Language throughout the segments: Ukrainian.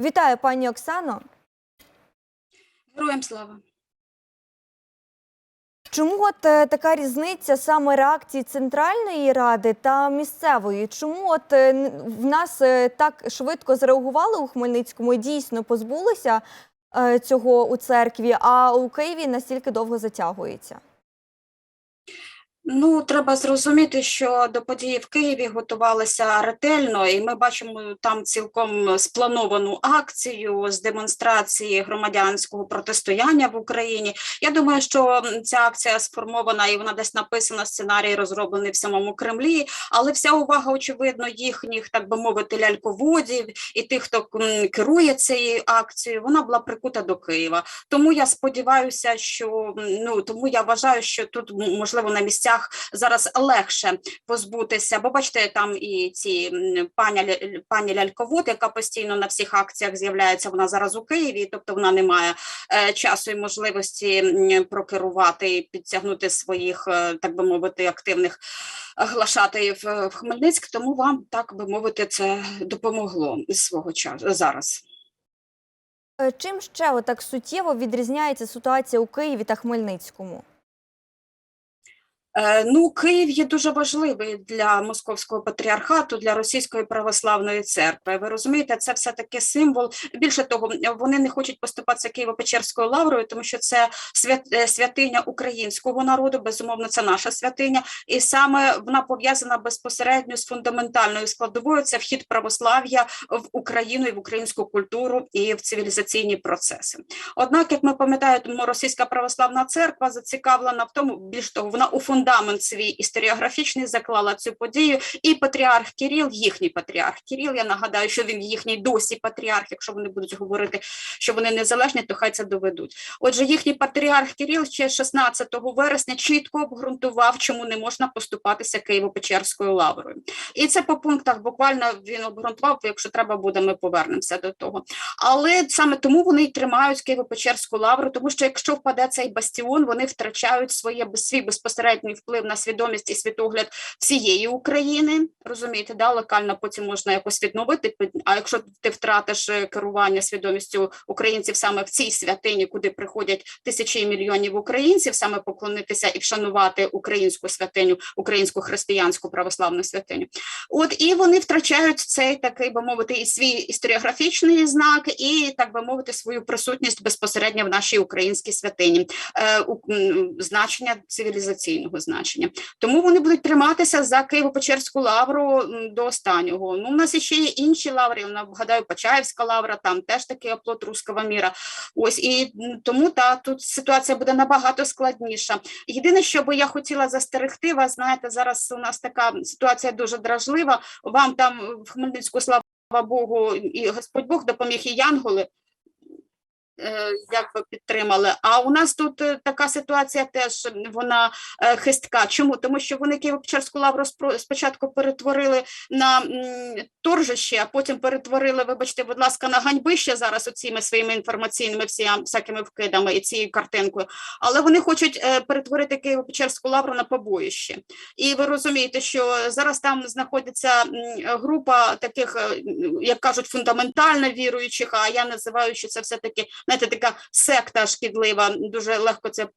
Вітаю, пані Оксано. Героям слава. Чому от е, така різниця саме реакції Центральної ради та місцевої? Чому от е, в нас е, так швидко зреагували у Хмельницькому і дійсно позбулися цього у церкві, а у Києві настільки довго затягується? Ну, треба зрозуміти, що до події в Києві готувалися ретельно, і ми бачимо там цілком сплановану акцію з демонстрації громадянського протистояння в Україні. Я думаю, що ця акція сформована і вона десь написана, сценарій розроблений в самому Кремлі, але вся увага, очевидно, їхніх, так би мовити, ляльководів і тих, хто керує цією акцією, вона була прикута до Києва. Тому я сподіваюся, що ну тому я вважаю, що тут можливо на місцях зараз легше позбутися. Бо бачите, там і ці пані пані Ляльковод, яка постійно на всіх акціях з'являється. Вона зараз у Києві, тобто вона не має е, часу і можливості прокерувати і підтягнути своїх, е, так би мовити, активних глашатаїв е, в Хмельницьк. Тому вам так би мовити, це допомогло свого часу зараз. Чим ще отак суттєво відрізняється ситуація у Києві та Хмельницькому? Е, Ну, Київ є дуже важливий для московського патріархату, для російської православної церкви. Ви розумієте, це все таки символ. Більше того, вони не хочуть поступатися Києво-Печерською лаврою, тому що це е, святиня українського народу. Безумовно, це наша святиня, і саме вона пов'язана безпосередньо з фундаментальною складовою. Це вхід православ'я в Україну і в українську культуру і в цивілізаційні процеси. Однак, як ми пам'ятаємо, російська православна церква зацікавлена в тому, більш того, вона у фундамент свій історіографічний заклала цю подію. І патріарх Кіріл, їхній патріарх Кіріл, я нагадаю, що він їхній досі патріарх. Якщо вони будуть говорити, що вони незалежні, то хай це доведуть. Отже, їхній патріарх Кіріл ще 16 вересня чітко обґрунтував, чому не можна поступатися Києво-Печерською лаврою. І це по пунктах буквально він обґрунтував. Якщо треба буде, ми повернемося до того. Але саме тому вони й тримають Києво-Печерську лавру, тому що якщо впаде цей бастіон, вони втрачають своє свій безпосередній вплив на свідомість і світогляд всієї України. Розумієте, да, локально потім можна якось відновити. А якщо ти втратиш е, керування свідомістю українців саме в цій святині, куди приходять тисячі мільйонів українців, саме поклонитися і вшанувати українську святиню, українську християнську православну святиню. От і вони втрачають цей такий, би мовити, і свій історіографічний знак, і так би мовити, свою присутність безпосередньо в нашій українській святині, е, у- значення цивілізаційного значення. Тому вони будуть триматися за Києво-Печерську лавру до останнього. Ну, у нас ще є інші лаври. Я вгадаю, Почаївська лавра, там теж такий оплот руского міра. Ось і тому та тут ситуація буде набагато складніша. Єдине, що би я хотіла застерегти вас, знаєте, зараз у нас така ситуація дуже дражлива. Вам там в Хмельницьку слава Богу, і Господь Бог допоміг і Янголи. Е, Як би підтримали, а у нас тут е, така ситуація теж вона е, хистка. Чому? Тому що вони Києво-Печерську лавру спочатку перетворили на торжище, а потім перетворили, вибачте, будь ласка, на ганьбище зараз оціми своїми інформаційними всякими вкидами і цією картинкою. Але вони хочуть перетворити Києво-Печерську лавру на побоїще. І ви розумієте, що зараз там знаходиться група таких, як кажуть, фундаментально віруючих, а я називаю, що це все-таки знаєте, така секта шкідлива. Дуже легко це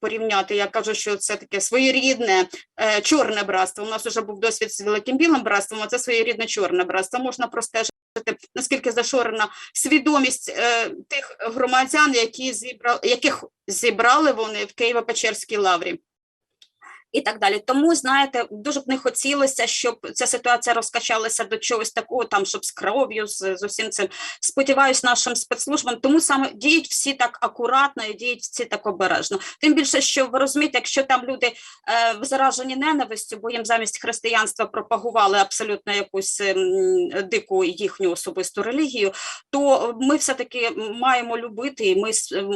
порівняти. Я кажу, що це таке своєрідне е, чорне братство. У нас вже був досвід з великим білим братством, а це своєрідне чорне братство. Можна простежити. Наскільки зашорена свідомість е, тих громадян, які зібрали, яких зібрали вони в Києво-Печерській лаврі і так далі. Тому знаєте, дуже б не хотілося, щоб ця ситуація розкачалася до чогось такого, там щоб з кров'ю, з, з усім цим. Сподіваюсь, нашим спецслужбам. Тому саме діють всі так акуратно і діють всі так обережно. Тим більше, що ви розумієте, якщо там люди е, заражені ненавистю, бо їм замість християнства пропагували абсолютно якусь ем, дику їхню особисту релігію, то ми все таки маємо любити. І ми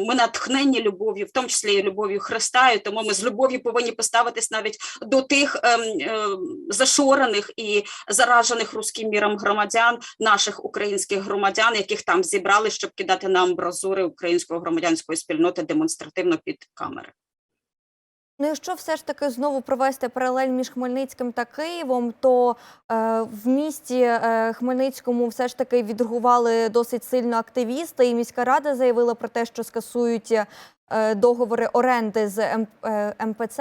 ми натхнені любов'ю, в тому числі і любов'ю Христа. І тому ми з любов'ю повинні поставитись навіть до тих ем, ем, зашорених і заражених руським міром громадян, наших українських громадян, яких там зібрали, щоб кидати на амбразури української громадянської спільноти демонстративно під камери. Ну, якщо все ж таки знову провести паралель між Хмельницьким та Києвом, то е, в місті е, Хмельницькому все ж таки відреагували досить сильно активісти, і міська рада заявила про те, що скасують е, договори оренди з М, е, МПЦ.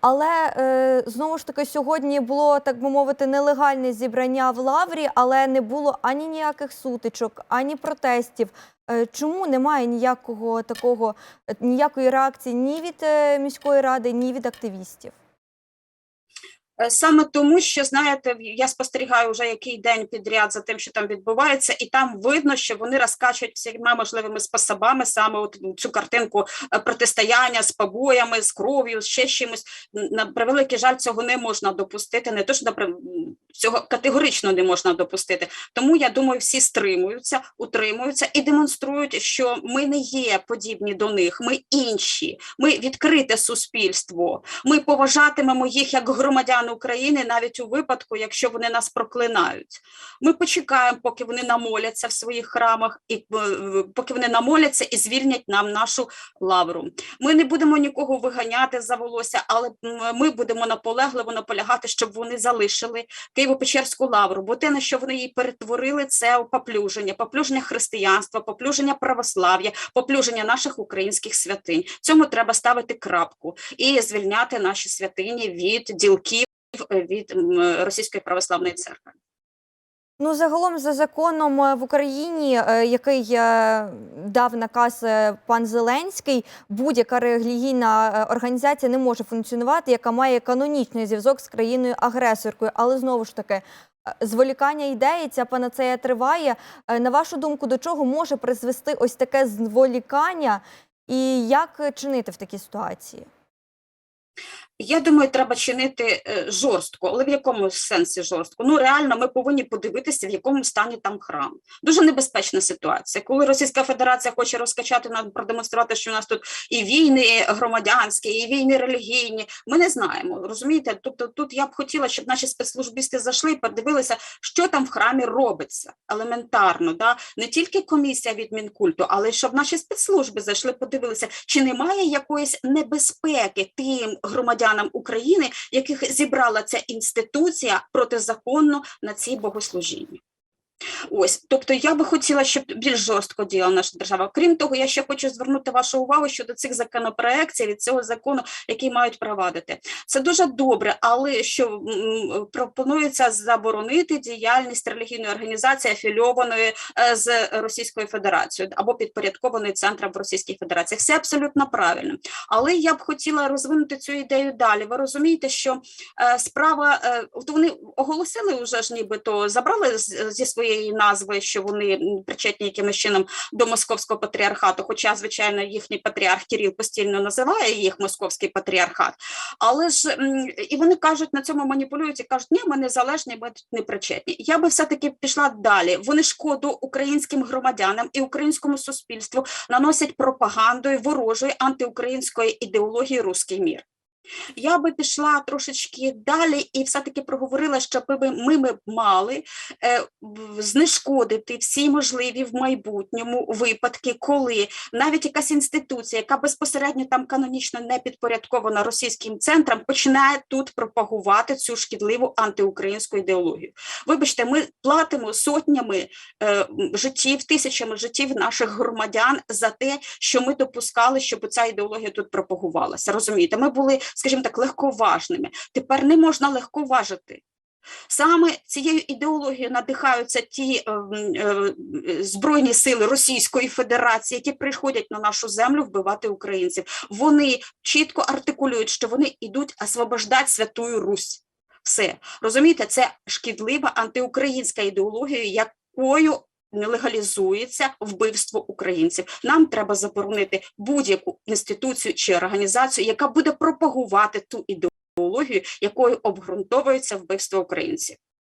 Але е, знову ж таки сьогодні було так би мовити нелегальне зібрання в лаврі, але не було ані ніяких сутичок, ані протестів. Е, Чому немає ніякого такого ніякої реакції ні від е, міської ради, ні від активістів? Е, Саме тому, що знаєте, я спостерігаю вже який день підряд за тим, що там відбувається, і там видно, що вони розкачують всіма можливими способами саме от цю картинку е, протистояння з побоями, з кров'ю, ще чимось. На превеликий жаль, цього не можна допустити. Не то, що на цього категорично не можна допустити. Тому я думаю, всі стримуються, утримуються і демонструють, що ми не є подібні до них, ми інші, ми відкрите суспільство. Ми поважатимемо їх як громадян України навіть у випадку, якщо вони нас проклинають. Ми почекаємо, поки вони намоляться в своїх храмах, і е, поки вони намоляться і звільнять нам нашу лавру. Ми не будемо нікого виганяти за волосся, але ми будемо наполегливо наполягати, щоб вони залишили Києво-Печерську лавру, бо те, на що вони її перетворили, це поплюження, поплюження християнства, поплюження православ'я, поплюження наших українських святинь. Цьому треба ставити крапку і звільняти наші святині від ділків е, від Російської православної церкви. Ну, загалом, за законом е, в Україні, е, який е, дав наказ пан Зеленський, будь-яка релігійна організація не може функціонувати, яка має канонічний зв'язок з країною-агресоркою. Але знову ж таки, зволікання ідеї, ця панацея триває. На вашу думку, до чого може призвести ось таке зволікання, і як чинити в такій ситуації? Я думаю, треба чинити е, жорстко, але в якому сенсі жорстко? Ну реально, ми повинні подивитися, в якому стані там храм. Дуже небезпечна ситуація. Коли Російська Федерація хоче розкачати нам, продемонструвати, що у нас тут і війни громадянські, і війни релігійні. Ми не знаємо. Розумієте? Тобто, тут я б хотіла, щоб наші спецслужбісти зайшли і подивилися, що там в храмі робиться елементарно. Да? Не тільки комісія від Мінкульту, але й щоб наші спецслужби зайшли, подивилися, чи немає якоїсь небезпеки тим громадянам України, яких зібрала ця інституція протизаконно на цій богослужінні. Ось, тобто я би хотіла, щоб більш жорстко діяла наша держава. Крім того, я ще хочу звернути вашу увагу щодо цих законопроєктів від цього закону, який мають провадити. Це дуже добре, але що пропонується заборонити діяльність релігійної організації, афільованої е, з Російською Федерацією або підпорядкованої центром в Російській Федерації. Все абсолютно правильно. Але я б хотіла розвинути цю ідею далі. Ви розумієте, що е, справа, е, от вони оголосили вже ж нібито забрали зі своєї назви, що вони причетні якимось чином до московського патріархату. Хоча, звичайно, їхній патріарх Кирил постійно називає їх московський патріархат. Але ж і вони кажуть, на цьому маніпулюють і кажуть, ні, ми незалежні, ми тут не причетні. Я би все-таки пішла далі. Вони шкоду українським громадянам і українському суспільству наносять пропагандою ворожої антиукраїнської ідеології руський мір. Я би пішла трошечки далі і все-таки проговорила, що ми, мали е, знешкодити всі можливі в майбутньому випадки, коли навіть якась інституція, яка безпосередньо там канонічно не підпорядкована російським центрам, починає тут пропагувати цю шкідливу антиукраїнську ідеологію. Вибачте, ми платимо сотнями е, життів, тисячами життів наших громадян за те, що ми допускали, щоб ця ідеологія тут пропагувалася. Розумієте, ми були, скажімо так, легковажними. Тепер не можна легковажити. Саме цією ідеологією надихаються ті е, е, збройні сили Російської Федерації, які приходять на нашу землю вбивати українців. Вони чітко артикулюють, що вони йдуть освобождати Святую Русь. Все розумієте, це шкідлива антиукраїнська ідеологія, якою легалізується вбивство українців. Нам треба заборонити будь-яку інституцію чи організацію, яка буде пропагувати ту ідеологію, якою обґрунтовується вбивство українців.